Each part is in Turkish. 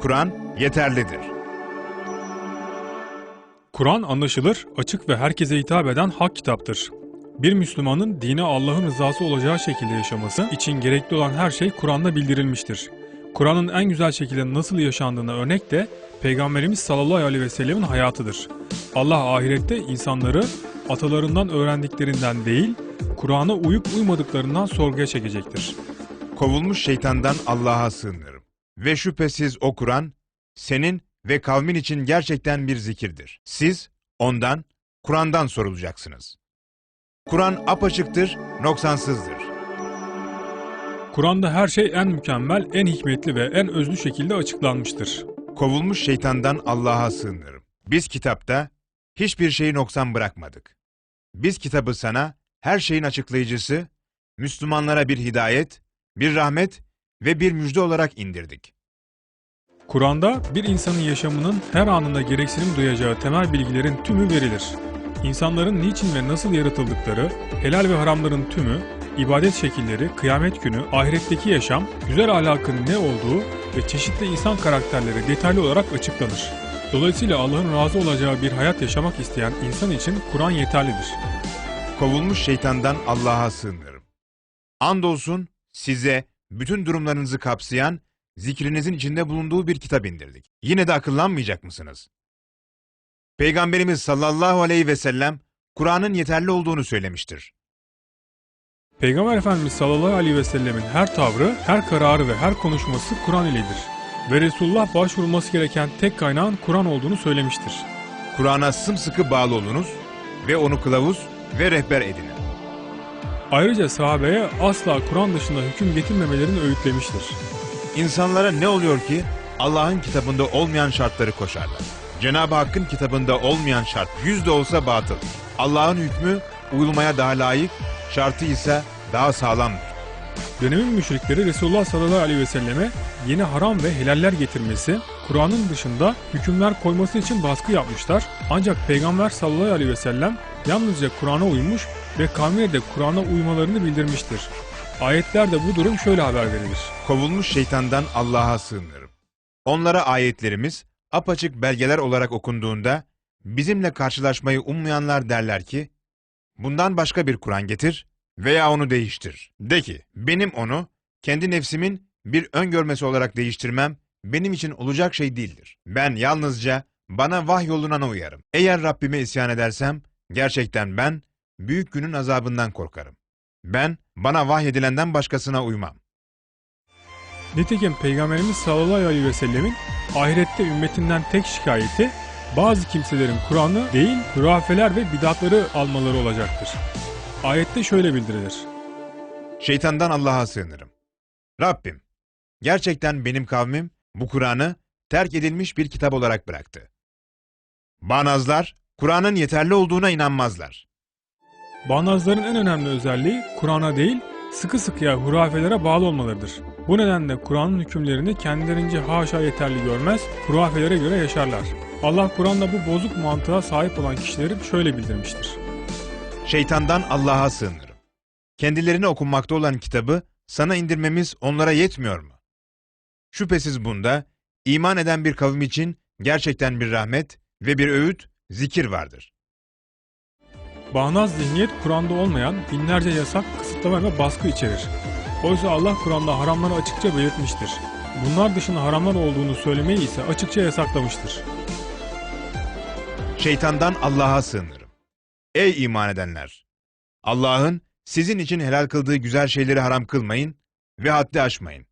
Kur'an yeterlidir. Kur'an anlaşılır, açık ve herkese hitap eden hak kitaptır. Bir Müslümanın dine Allah'ın rızası olacağı şekilde yaşaması için gerekli olan her şey Kur'an'da bildirilmiştir. Kur'an'ın en güzel şekilde nasıl yaşandığına örnek de Peygamberimiz sallallahu aleyhi ve sellemin hayatıdır. Allah ahirette insanları atalarından öğrendiklerinden değil, Kur'an'a uyup uymadıklarından sorguya çekecektir. Kovulmuş şeytandan Allah'a sığınırım. Ve şüphesiz o Kur'an, senin ve kavmin için gerçekten bir zikirdir. Siz ondan, Kur'an'dan sorulacaksınız. Kur'an apaçıktır, noksansızdır. Kur'an'da her şey en mükemmel, en hikmetli ve en özlü şekilde açıklanmıştır. Kovulmuş şeytandan Allah'a sığınırım. Biz kitapta hiçbir şeyi noksan bırakmadık. Biz kitabı sana her şeyin açıklayıcısı, Müslümanlara bir hidayet, bir rahmet ve bir müjde olarak indirdik. Kur'an'da bir insanın yaşamının her anında gereksinim duyacağı temel bilgilerin tümü verilir. İnsanların niçin ve nasıl yaratıldıkları, helal ve haramların tümü, ibadet şekilleri, kıyamet günü, ahiretteki yaşam, güzel ahlakın ne olduğu ve çeşitli insan karakterleri detaylı olarak açıklanır. Dolayısıyla Allah'ın razı olacağı bir hayat yaşamak isteyen insan için Kur'an yeterlidir. Kovulmuş şeytandan Allah'a sığınırım. Andolsun size bütün durumlarınızı kapsayan, zikrinizin içinde bulunduğu bir kitap indirdik. Yine de akıllanmayacak mısınız? Peygamberimiz sallallahu aleyhi ve sellem, Kur'an'ın yeterli olduğunu söylemiştir. Peygamber Efendimiz sallallahu aleyhi ve sellemin her tavrı, her kararı ve her konuşması Kur'an iledir. Ve Resulullah başvurulması gereken tek kaynağın Kur'an olduğunu söylemiştir. Kur'an'a sımsıkı bağlı olunuz ve onu kılavuz ve rehber edinin. Ayrıca sahabeye asla Kur'an dışında hüküm getirmemelerini öğütlemiştir. İnsanlara ne oluyor ki Allah'ın kitabında olmayan şartları koşarlar. Cenab-ı Hakk'ın kitabında olmayan şart yüzde olsa batıl. Allah'ın hükmü uyulmaya daha layık, şartı ise daha sağlamdır. Dönemin müşrikleri Resulullah sallallahu aleyhi ve selleme yeni haram ve helaller getirmesi, Kur'an'ın dışında hükümler koyması için baskı yapmışlar. Ancak Peygamber sallallahu aleyhi ve sellem yalnızca Kur'an'a uymuş ve kavmine de Kur'an'a uymalarını bildirmiştir. Ayetlerde bu durum şöyle haber verilir. Kovulmuş şeytandan Allah'a sığınırım. Onlara ayetlerimiz apaçık belgeler olarak okunduğunda bizimle karşılaşmayı ummayanlar derler ki, bundan başka bir Kur'an getir veya onu değiştir. De ki, benim onu kendi nefsimin bir öngörmesi olarak değiştirmem benim için olacak şey değildir. Ben yalnızca bana vahyolunana uyarım. Eğer Rabbime isyan edersem, gerçekten ben büyük günün azabından korkarım. Ben bana vahyedilenden başkasına uymam. Nitekim Peygamberimiz sallallahu aleyhi ve sellemin ahirette ümmetinden tek şikayeti bazı kimselerin Kur'an'ı değil hurafeler ve bidatları almaları olacaktır. Ayette şöyle bildirilir. Şeytandan Allah'a sığınırım. Rabbim, gerçekten benim kavmim bu Kur'an'ı terk edilmiş bir kitap olarak bıraktı. Bağnazlar, Kur'an'ın yeterli olduğuna inanmazlar. Bağnazların en önemli özelliği Kur'an'a değil sıkı sıkıya hurafelere bağlı olmalarıdır. Bu nedenle Kur'an'ın hükümlerini kendilerince haşa yeterli görmez, hurafelere göre yaşarlar. Allah Kur'an'da bu bozuk mantığa sahip olan kişileri şöyle bildirmiştir. Şeytandan Allah'a sığınırım. Kendilerine okunmakta olan kitabı sana indirmemiz onlara yetmiyor mu? Şüphesiz bunda iman eden bir kavim için gerçekten bir rahmet ve bir öğüt, zikir vardır. Bağnaz zihniyet Kur'an'da olmayan binlerce yasak, kısıtlama ve baskı içerir. Oysa Allah Kur'an'da haramları açıkça belirtmiştir. Bunlar dışında haramlar olduğunu söylemeyi ise açıkça yasaklamıştır. Şeytandan Allah'a sığınırım. Ey iman edenler! Allah'ın sizin için helal kıldığı güzel şeyleri haram kılmayın ve haddi aşmayın.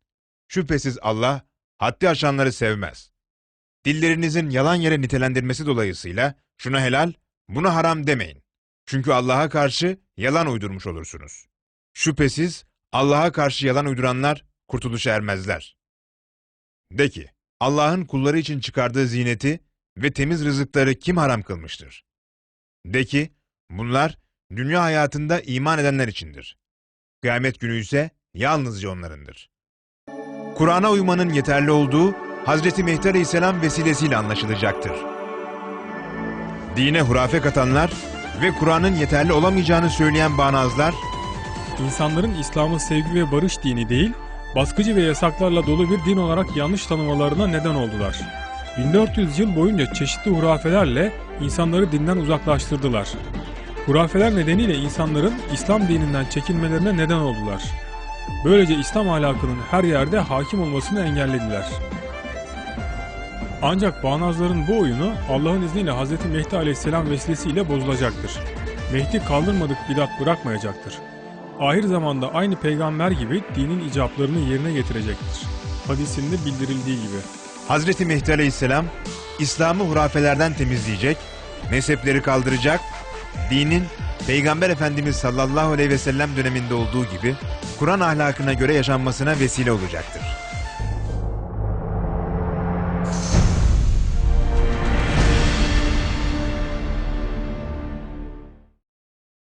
Şüphesiz Allah haddi aşanları sevmez. Dillerinizin yalan yere nitelendirmesi dolayısıyla şuna helal, buna haram demeyin. Çünkü Allah'a karşı yalan uydurmuş olursunuz. Şüphesiz Allah'a karşı yalan uyduranlar kurtuluşa ermezler. De ki, Allah'ın kulları için çıkardığı zineti ve temiz rızıkları kim haram kılmıştır? De ki, bunlar dünya hayatında iman edenler içindir. Kıyamet günü ise yalnızca onlarındır. Kur'an'a uymanın yeterli olduğu Hazreti Mehdi Aleyhisselam vesilesiyle anlaşılacaktır. Dine hurafe katanlar ve Kur'an'ın yeterli olamayacağını söyleyen bağnazlar, İnsanların İslam'ı sevgi ve barış dini değil, baskıcı ve yasaklarla dolu bir din olarak yanlış tanımalarına neden oldular. 1400 yıl boyunca çeşitli hurafelerle insanları dinden uzaklaştırdılar. Hurafeler nedeniyle insanların İslam dininden çekinmelerine neden oldular. Böylece İslam ahlakının her yerde hakim olmasını engellediler. Ancak bağnazların bu oyunu Allah'ın izniyle Hz. Mehdi aleyhisselam vesilesiyle bozulacaktır. Mehdi kaldırmadık bidat bırakmayacaktır. Ahir zamanda aynı peygamber gibi dinin icaplarını yerine getirecektir. Hadisinde bildirildiği gibi. Hazreti Mehdi Aleyhisselam, İslam'ı hurafelerden temizleyecek, mezhepleri kaldıracak, dinin Peygamber Efendimiz sallallahu aleyhi ve sellem döneminde olduğu gibi Kur'an ahlakına göre yaşanmasına vesile olacaktır.